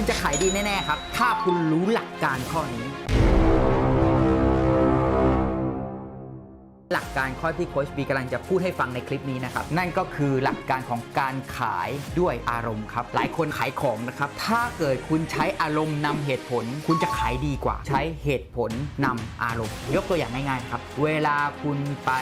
คุณจะขายดีแน่ ๆ ครับ ถ้าคุณรู้หลักการข้อนี้ หลักการข้อที่โค้ชบีกำลังจะพูดให้ฟังในคลิปนี้นะครับ นั่นก็คือหลักการของการขายด้วยอารมณ์ครับ หลายคนขายของนะครับ ถ้าเกิดคุณใช้อารมณ์นำเหตุผล คุณจะขายดีกว่า ใช้เหตุผลนำอารมณ์ ยกตัวอย่างง่ายๆครับ เวลาคุณไป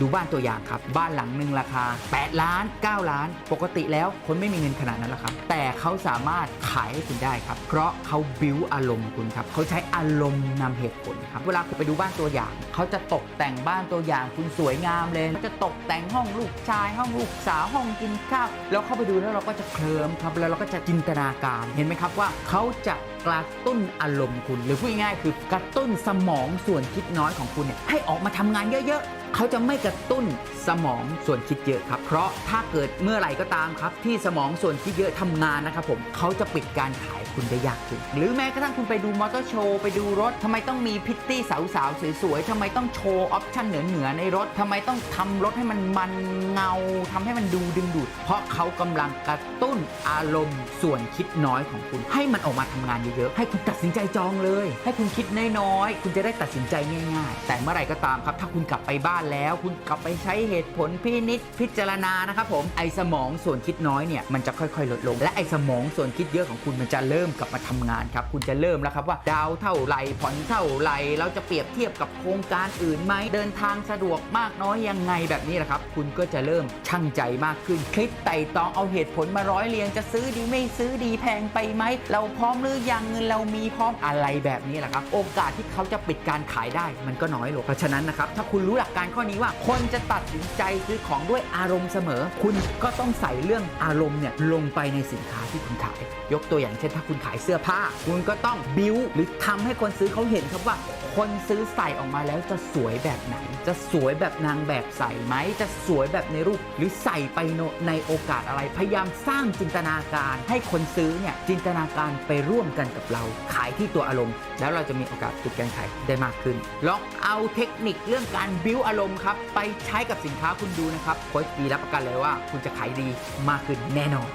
ดูบ้านตัวอย่างครับ บ้านหลังหนึ่งราคา 8 ล้าน 9 ล้าน ปกติแล้วคนไม่มีเงินขนาดนั้นหรอกครับ แต่เขาสามารถขายให้คุณได้ครับ เพราะเขาบิวอารมณ์คุณครับเขาใช้อารมณ์นำเหตุผลครับ เวลาคุณไปดูบ้านตัวอย่าง เขาจะตกแต่งบ้านตัวอย่างคุณสวยงามเลย จะตกแต่งห้องลูกชาย ห้องลูกสาวห้องกินข้าวแล้วเข้าไปดูแล้วเราก็จะเคลิ้มครับแล้วเราก็จะจินตนาการเห็นไหมครับว่าเขาจะกระตุ้นอารมณ์คุณ หรือพูดง่ายๆคือกระตุ้นสมองส่วนคิดน้อยของคุณเนี่ยให้ออกมาทำงานเยอะๆ เขาจะไม่กระตุ้นสมองส่วนคิดเยอะครับ เพราะถ้าเกิดเมื่อไหร่ก็ตามครับ ที่สมองส่วนคิดเยอะทำงานนะครับผมเขาจะปิดการขายคุณได้ยากขึ้น หรือแม้กระทั่งคุณไปดูมอเตอร์โชว์ไปดูรถทำไมต้องมีพิตตี้สาวๆสวยๆทำไมต้องโชว์ออปชั่นเหนือๆในรถทำไมต้องทำรถให้มันมันเงาทำให้มันดูดึงดูด เพราะเขากำลังกระตุ้นอารมณ์ส่วนคิดน้อยของคุณ ให้มันออกมาทำงานเยอะๆให้คุณตัดสินใจจองเลย ให้คุณคิดน้อยๆคุณจะได้ตัดสินใจง่าย ๆ แต่เมื่อไหร่ก็ตามครับ ถ้าคุณกลับไปบ้านแล้วคุณกลับไปใช้เหตุผลพินิจพิจารณานะครับผมไอสมองส่วนคิดน้อยเนี่ยมันจะค่อยๆ ลดลง และไอสมองส่วนคิดเยอะของคุณมันจะเริ่มกลับมาทำงานครับคุณจะเริ่มแล้วครับว่า ดาวเท่าไหร่ผ่อนเท่าไหร่เราจะเปรียบเทียบกับโครงการอื่นไหมเดินทางสะดวกมากน้อยยังไงแบบนี้แหละครับ คุณก็จะเริ่มช่างใจมากขึ้นคิดไต่ตองเอาเหตุผลมาร้อยเรียงจะซื้อดีไม่ซื้อดีแพงไปไหมเราพร้อมหรือยังเงินเรามีพร้อมอะไรแบบนี้แหละครับ โอกาสที่เขาจะปิดการขายได้มันก็น้อยลงเพราะฉะนั้นนะครับถ้าคุณรู้หลักการข้อนี้ว่า คนจะตัดสินใจซื้อของด้วยอารมณ์เสมอ คุณก็ต้องใส่เรื่องอารมณ์เนี่ยลงไปในสินค้าที่คุณขาย ยกตัวอย่างเช่นถ้าคุณขายเสื้อผ้า คุณก็ต้องบิวหรือทำให้คนซื้อเขาเห็นครับว่า คนซื้อใส่ออกมาแล้วจะสวยแบบไหน จะสวยแบบนางแบบใส่ไหมจะสวยแบบในรูป หรือใส่ไปโนในโอกาสอะไรพยายามสร้างจินตนาการให้คนซื้อเนี่ยจินตนาการไปร่วมกันกับเรา ขายที่ตัวอารมณ์ แล้วเราจะมีโอกาสปิดการขายได้มากขึ้นลองเอาเทคนิคเรื่องการบิวอารมณ์ครับ ไปใช้กับสินค้าคุณดูนะครับโค้ชบีรับประกันเลยว่า คุณจะขายดีมากขึ้นแน่นอน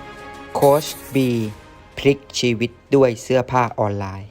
โค้ชบีพลิกชีวิตด้วยเสื้อผ้าออนไลน์